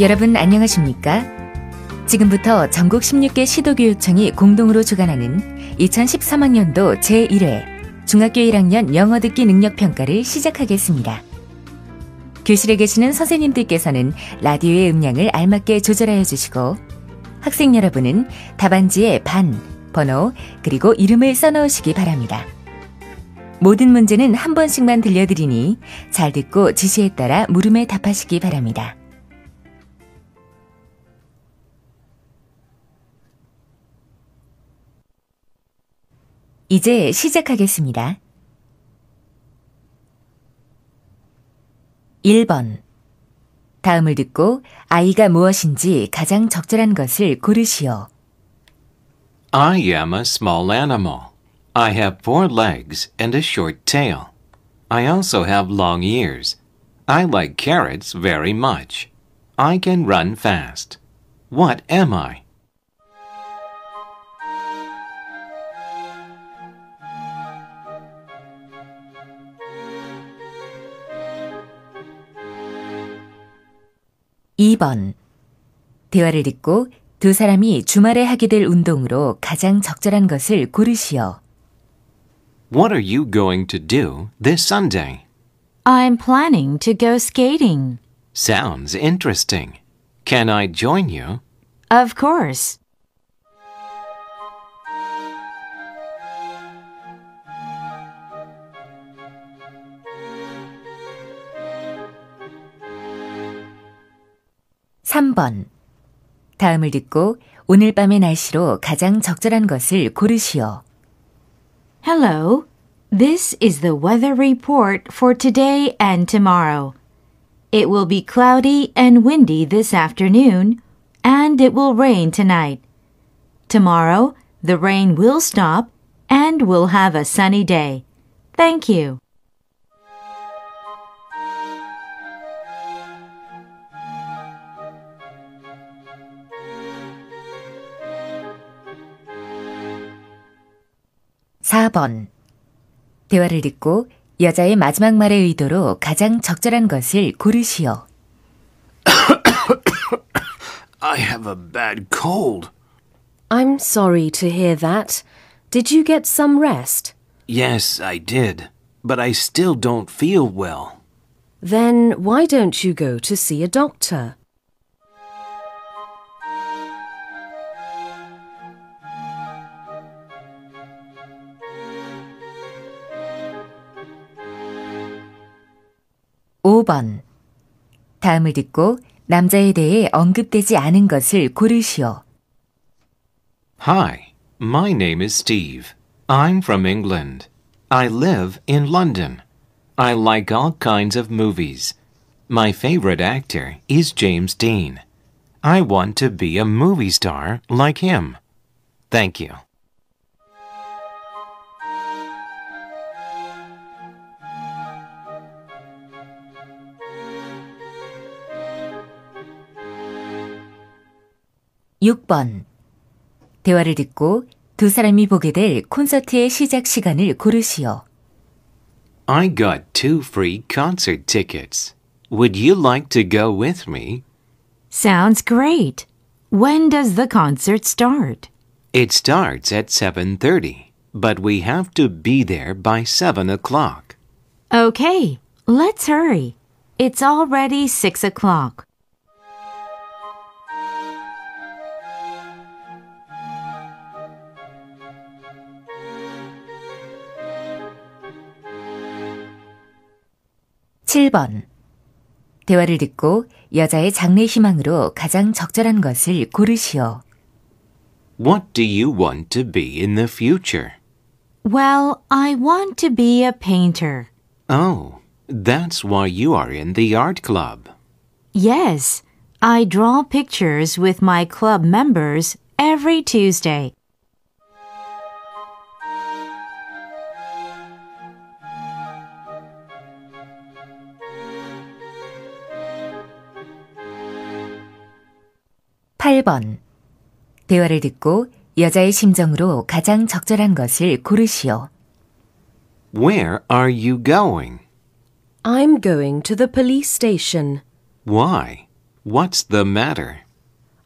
여러분 안녕하십니까? 지금부터 전국 16개 시도교육청이 공동으로 주관하는 2013학년도 제1회 중학교 1학년 영어 듣기 능력 평가를 시작하겠습니다. 교실에 계시는 선생님들께서는 라디오의 음량을 알맞게 조절하여 주시고 학생 여러분은 답안지에 반, 번호, 그리고 이름을 써넣으시기 바랍니다. 모든 문제는 한 번씩만 들려드리니 잘 듣고 지시에 따라 물음에 답하시기 바랍니다. 이제 시작하겠습니다. 1번. 다음을 듣고 아이가 무엇인지 가장 적절한 것을 고르시오. I am a small animal. I have four legs and a short tail. I also have long ears. I like carrots very much. I can run fast. What am I? 2번. 대화를 듣고 두 사람이 주말에 하게 될 운동으로 가장 적절한 것을 고르시오. What are you going to do this Sunday? I'm planning to go skating. Sounds interesting. Can I join you? Of course. 3번. 다음을 듣고 오늘 밤의 날씨로 가장 적절한 것을 고르시오. Hello. This is the weather report for today and tomorrow. It will be cloudy and windy this afternoon, and it will rain tonight. Tomorrow, the rain will stop, and we'll have a sunny day. Thank you. 4번. 대화를 듣고 여자의 마지막 말의 의도로 가장 적절한 것을 고르시오. I have a bad cold. I'm sorry to hear that. Did you get some rest? Yes, I did. But I still don't feel well. Then why don't you go to see a doctor? 5번. 다음을 듣고 남자에 대해 언급되지 않은 것을 고르시오. Hi, my name is Steve. I'm from England. I live in London. I like all kinds of movies. My favorite actor is James Dean. I want to be a movie star like him. Thank you. 6번. 대화를 듣고 두 사람이 보게 될 콘서트의 시작 시간을 고르시오. I got two free concert tickets. Would you like to go with me? Sounds great. When does the concert start? It starts at 7:30, but we have to be there by 7 o'clock. Okay, let's hurry. It's already 6 o'clock. 7번. 대화를 듣고 여자의 장래 희망으로 가장 적절한 것을 고르시오. What do you want to be in the future? Well, I want to be a painter. Oh, that's why you are in the art club. Yes, I draw pictures with my club members every Tuesday. 8번. 대화를 듣고 여자의 심정으로 가장 적절한 것을 고르시오. Where are you going? I'm going to the police station. Why? What's the matter?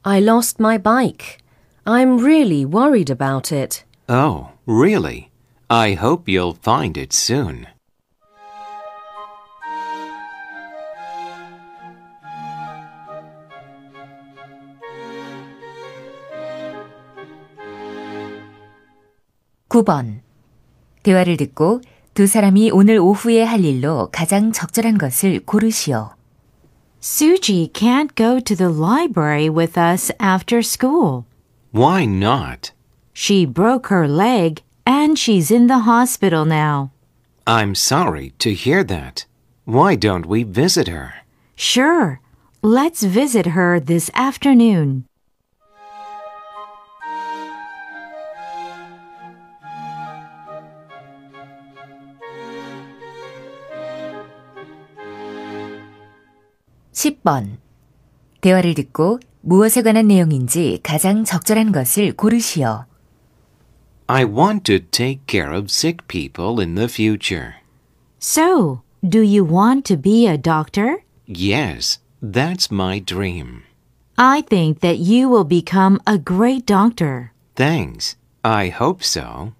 I lost my bike. I'm really worried about it. Oh, really? I hope you'll find it soon. 구 번 대화를 듣고 두 사람이 오늘 오후에 할 일로 가장 적절한 것을 고르시오. Suji can't go to the library with us after school. Why not? She broke her leg and she's in the hospital now. I'm sorry to hear that. Why don't we visit her? Sure. Let's visit her this afternoon. 십 번 대화를 듣고 무엇에 관한 내용인지 가장 적절한 것을 고르시오. I want to take care of sick people in the future. So, do you want to be a doctor? Yes, that's my dream. I think that you will become a great doctor. Thanks. I hope so.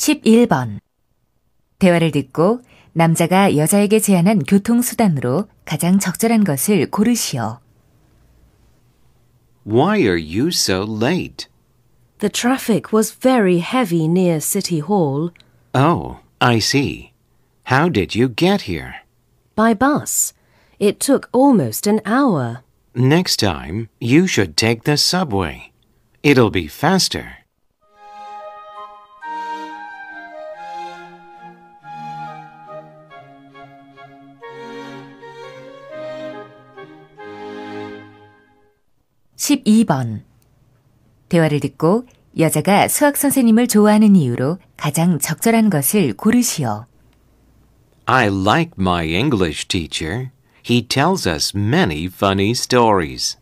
십일 번 대화를 듣고 남자가 여자에게 제안한 교통수단으로 가장 적절한 것을 고르시오. Why are you so late? The traffic was very heavy near City Hall. Oh, I see. How did you get here? By bus. It took almost an hour. Next time, you should take the subway. It'll be faster. 십이 번 대화를 듣고 여자가 수학 선생님을 좋아하는 이유로 가장 적절한 것을 고르시오. I like my English teacher. He tells us many funny stories.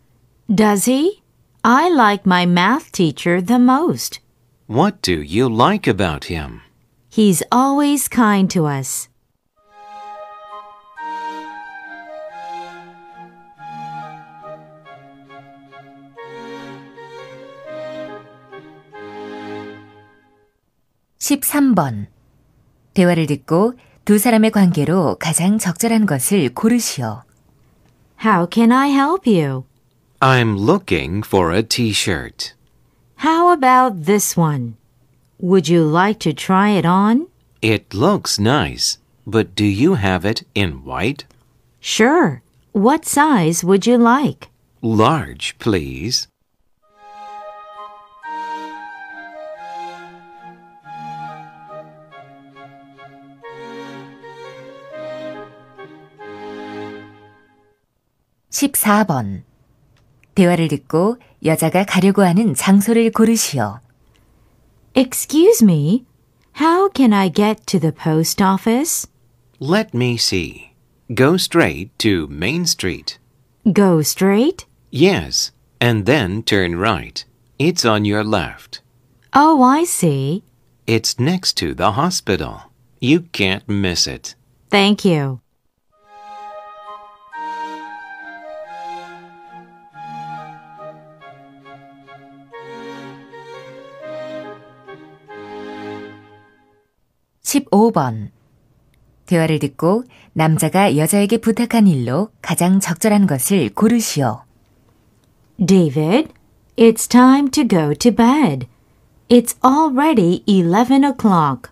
Does he? I like my math teacher the most. What do you like about him? He's always kind to us. 십삼 번 대화를 듣고 두 사람의 관계로 가장 적절한 것을 고르시오. How can I help you? I'm looking for a t shirt. How about this one? Would you like to try it on? It looks nice, but do you have it in white? Sure. What size would you like? Large, please. 십사 번 대화를 듣고 여자가 가려고 하는 장소를 고르시오. Excuse me. How can I get to the post office? Let me see. Go straight to Main Street. Go straight? Yes, and then turn right. It's on your left. Oh, I see. It's next to the hospital. You can't miss it. Thank you. 십오 번 대화를 듣고 남자가 여자에게 부탁한 일로 가장 적절한 것을 고르시오. David, it's time to go to bed. It's already 11 o'clock.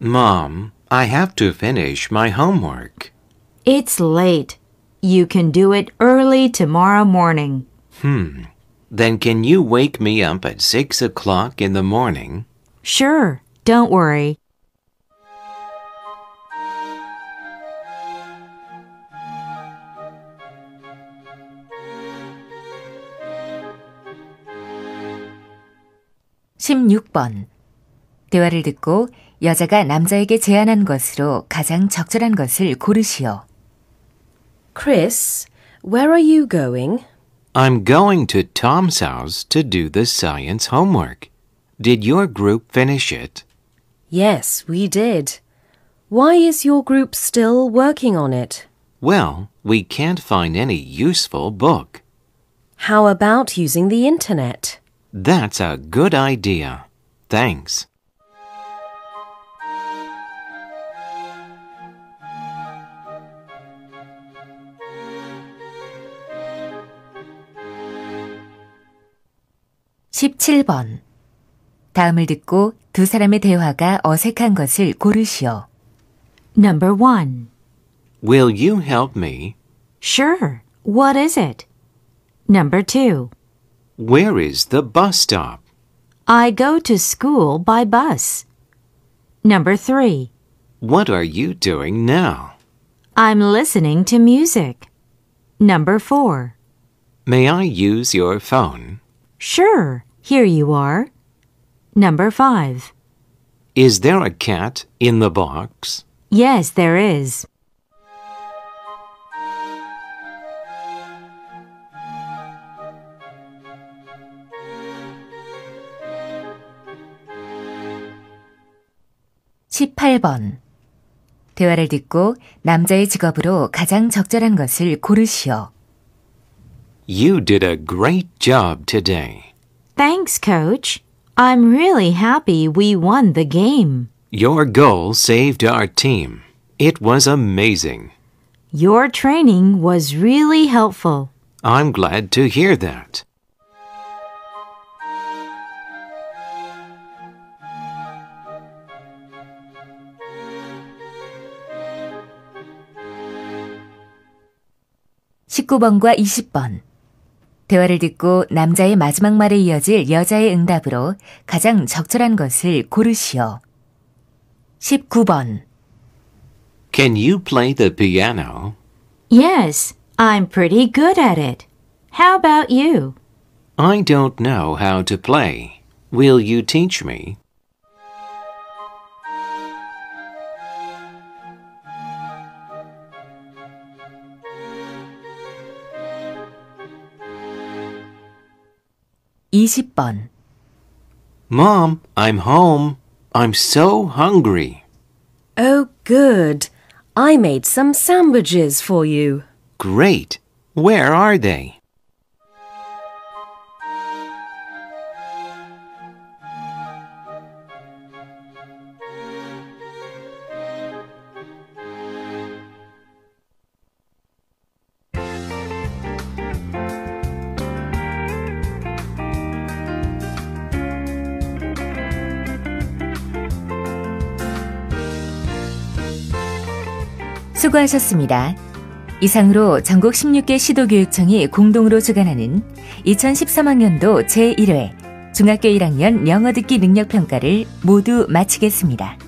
Mom, I have to finish my homework. It's late. You can do it early tomorrow morning. Hmm. Then can you wake me up at six o'clock in the morning? Sure, don't worry. 십육 번 대화를 듣고 여자가 남자에게 제안한 것으로 가장 적절한 것을 고르시오. Chris, where are you going? I'm going to Tom's house to do the science homework. Did your group finish it? Yes, we did. Why is your group still working on it? Well, we can't find any useful book. How about using the internet? That's a good idea. Thanks. (17번) 다음을 듣고 두 사람의 대화가 어색한 것을 고르시오. Number 1. Will you help me? Sure. What is it? Number 2. Where is the bus stop? I go to school by bus. Number 3. What are you doing now? I'm listening to music. Number 4. May I use your phone? Sure. Here you are. Number 5. Is there a cat in the box? Yes, there is. (18번) 대화를 듣고 남자의 직업으로 가장 적절한 것을 고르시오. You did a great job today. Thanks, coach. I'm really happy we won the game. Your goal saved our team. It was amazing. Your training was really helpful. I'm glad to hear that. (19번과 20번) 대화를 듣고 남자의 마지막 말에 이어질 여자의 응답으로 가장 적절한 것을 고르시오. 19번 Can you play the piano? Yes, I'm pretty good at it. How about you? I don't know how to play. Will you teach me? (20번) Mom, I'm home. I'm so hungry. Oh, good. I made some sandwiches for you. Great. Where are they? 수고하셨습니다. 이상으로 전국 16개 시도교육청이 공동으로 주관하는 2013학년도 제1회 중학교 1학년 영어 듣기 능력 평가를 모두 마치겠습니다.